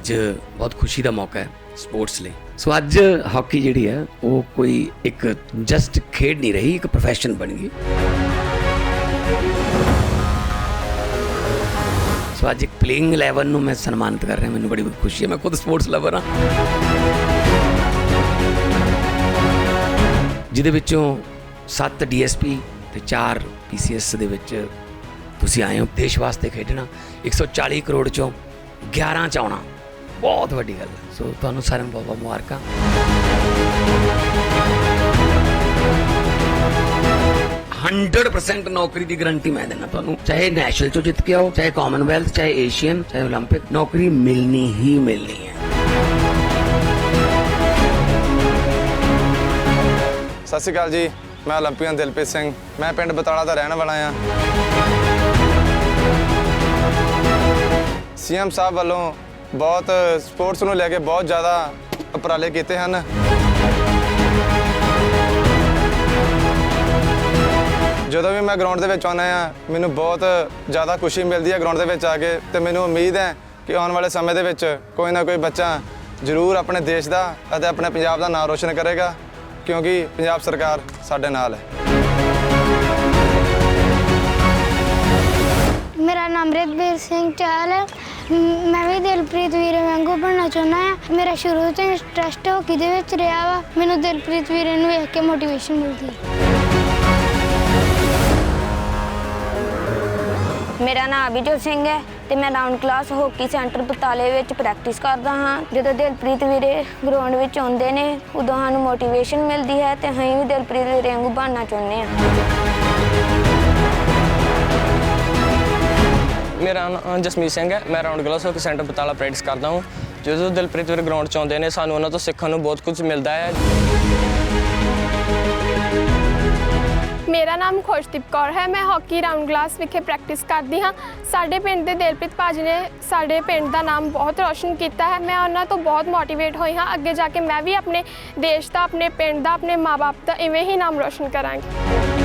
ਅੱਜ ਬਹੁਤ ਖੁਸ਼ੀ ਦਾ ਮੌਕਾ ਹੈ ਸਪੋਰਟਸ ਲਈ। ਸੋ ਅੱਜ ਹਾਕੀ ਜਿਹੜੀ ਹੈ, ਉਹ ਕੋਈ ਇੱਕ ਜਸਟ ਖੇਡ ਨਹੀਂ ਰਹੀ, ਇੱਕ ਪ੍ਰੋਫੈਸ਼ਨ ਬਣ ਗਈ। ਸੋ ਅੱਜ ਇੱਕ ਪਲੇਇੰਗ 11 ਨੂੰ ਮੈਂ ਸਨਮਾਨਿਤ ਕਰ ਰਿਹਾ, ਮੈਨੂੰ ਬੜੀ ਖੁਸ਼ੀ ਹੈ, ਮੈਂ ਖੁਦ ਸਪੋਰਟਸ ਲਵਰ ਹਾਂ। ਜਿਹਦੇ ਵਿੱਚੋਂ 7 ਡੀਐਸਪੀ ਤੇ 4 ਪੀਸੀਐਸ ਦੇ ਵਿੱਚ ਤੁਸੀਂ ਆਏ ਹੋ। ਦੇਸ਼ ਵਾਸਤੇ ਖੇਡਣਾ 140 ਕਰੋੜ ਚੋਂ 11 ਚ ਆਉਣਾ। ਬਹੁਤ ਵੱਡੀ ਗੱਲ ਹੈ। ਸੋ ਤੁਹਾਨੂੰ ਸਾਰਿਆਂ ਨੂੰ ਬਹੁਤ ਬਹੁਤ ਮੁਬਾਰਕਾਂ। ਹੰਡਰਡ 100% ਨੌਕਰੀ ਦੀ ਗਾਰੰਟੀ ਮੈਂ ਦਿੰਦਾ ਤੁਹਾਨੂੰ। ਚਾਹੇ ਨੈਸ਼ਨਲ ਚੋਂ ਜਿੱਤ ਕੇ ਆਓ, ਚਾਹੇ ਕਾਮਨਵੈਲਥ ਚਾਹੇ ਏਸ਼ੀਅਨ ਚਾਹੇ 올림픽 ਨੌਕਰੀ ਮਿਲਣੀ ਹੀ ਮਿਲਣੀ ਹੈ। ਸਤਿ ਸ਼੍ਰੀ ਅਕਾਲ ਜੀ। ਮੈਂ 올림픽ੀਅਨ ਦਿਲਪ੍ਰੀਤ ਸਿੰਘ। ਮੈਂ ਪਿੰਡ ਬਤਾਲਾ ਦਾ ਰਹਿਣ ਵਾਲਾ ਹਾਂ। ਸੀਐਮ ਸਾਹਿਬ ਵੱਲੋਂ ਬਹੁਤ ਸਪੋਰਟਸ ਨੂੰ ਲੈ ਕੇ ਬਹੁਤ ਜ਼ਿਆਦਾ ਉਪਰਾਲੇ ਕੀਤੇ ਹਨ। ਜਦੋਂ ਵੀ ਮੈਂ ਗਰਾਊਂਡ ਦੇ ਵਿੱਚ ਆਉਂਦਾ ਆ ਮੈਨੂੰ ਬਹੁਤ ਜ਼ਿਆਦਾ ਖੁਸ਼ੀ ਮਿਲਦੀ ਹੈ ਗਰਾਊਂਡ ਦੇ ਵਿੱਚ ਆ ਕੇ ਤੇ ਮੈਨੂੰ ਉਮੀਦ ਹੈ ਕਿ ਆਉਣ ਵਾਲੇ ਸਮੇਂ ਦੇ ਵਿੱਚ ਕੋਈ ਨਾ ਕੋਈ ਬੱਚਾ ਜ਼ਰੂਰ ਆਪਣੇ ਦੇਸ਼ ਦਾ ਅਤੇ ਆਪਣੇ ਪੰਜਾਬ ਦਾ ਨਾਮ ਰੋਸ਼ਨ ਕਰੇਗਾ, ਕਿਉਂਕਿ ਪੰਜਾਬ ਸਰਕਾਰ ਸਾਡੇ ਨਾਲ ਹੈ। ਮੇਰਾ ਨਾਮ ਰਿਤਵੀਰ ਸਿੰਘ ਚਾਹਲ ਹੈ। ਦਿਲਪ੍ਰੀਤ ਵੀਰੇ ਵਾਂਗੂ ਬਣਨਾ ਚਾਹੁੰਦਾ ਹਾਂ ਮੇਰਾ ਸ਼ੁਰੂ ਤੋਂ ਇੰਟਰਸਟ ਹਾਕੀ ਦੇ ਵਿੱਚ ਰਿਹਾ ਵਾ? ਮੈਨੂੰ ਦਿਲਪ੍ਰੀਤ ਵੀਰੇ ਨੂੰ ਵੇਖ ਕੇ ਮੋਟੀਵੇਸ਼ਨ ਮਿਲਦੀ ਹੈ ਮੇਰਾ ਨਾਮ ਅਭਿਜੋਤ ਸਿੰਘ ਹੈ ਤੇ ਮੈਂ ਰਾਉਂਡ ਕਲਾਸ ਹਾਕੀ ਸੈਂਟਰ ਬਤਾਲੇ ਵਿੱਚ ਪ੍ਰੈਕਟਿਸ ਕਰਦਾ ਹਾਂ। ਜਦੋਂ ਦਿਲਪ੍ਰੀਤ ਵੀਰੇ ਗਰਾਊਂਡ ਵਿੱਚ ਆਉਂਦੇ ਨੇ, ਉਦੋਂ ਸਾਨੂੰ ਮੋਟੀਵੇਸ਼ਨ ਮਿਲਦੀ ਹੈ ਤੇ ਅਸੀਂ ਵੀ ਦਿਲਪ੍ਰੀਤ ਵੀਰੇ ਵਾਂਗੂ ਬਣਨਾ ਚਾਹੁੰਦੇ ਹਾਂ। ਮੇਰਾ ਨਾਮ ਜਸਮੀਤ ਸਿੰਘ ਹੈ। ਮੈਂ round glass hockey centre Batala practice ਕਰਦਾ ਹਾਂ। ਜਦੋਂ ਦਿਲਪ੍ਰੀਤ ਵੀਰ ਗਰਾਊਂਡ 'ਚ ਆਉਂਦੇ ਨੇ, ਸਾਨੂੰ ਉਹਨਾਂ ਤੋਂ ਸਿੱਖਣ ਨੂੰ ਬਹੁਤ ਕੁਝ ਮਿਲਦਾ ਹੈ। ਮੇਰਾ ਨਾਮ ਖੁਸ਼ਦੀਪ ਕੌਰ ਹੈ। ਮੈਂ ਹਾਕੀ ਰਾਉਂਡ ਗਲਾਸ ਵਿਖੇ ਪ੍ਰੈਕਟਿਸ ਕਰਦੀ ਹਾਂ। ਸਾਡੇ ਪਿੰਡ ਦੇ ਦਿਲਪ੍ਰੀਤ ਭਾਜੀ ਨੇ ਸਾਡੇ ਪਿੰਡ ਦਾ ਨਾਮ ਬਹੁਤ ਰੋਸ਼ਨ ਕੀਤਾ ਹੈ। ਮੈਂ ਉਹਨਾਂ ਤੋਂ ਬਹੁਤ ਮੋਟੀਵੇਟ ਹੋਈ ਹਾਂ। ਅੱਗੇ ਜਾ ਕੇ ਮੈਂ ਵੀ ਆਪਣੇ ਦੇਸ਼ ਦਾ, ਆਪਣੇ ਪਿੰਡ ਦਾ, ਆਪਣੇ ਮਾਪੇ ਦਾ ਇਵੇਂ ਹੀ ਨਾਮ ਰੋਸ਼ਨ ਕਰਾਂਗੀ।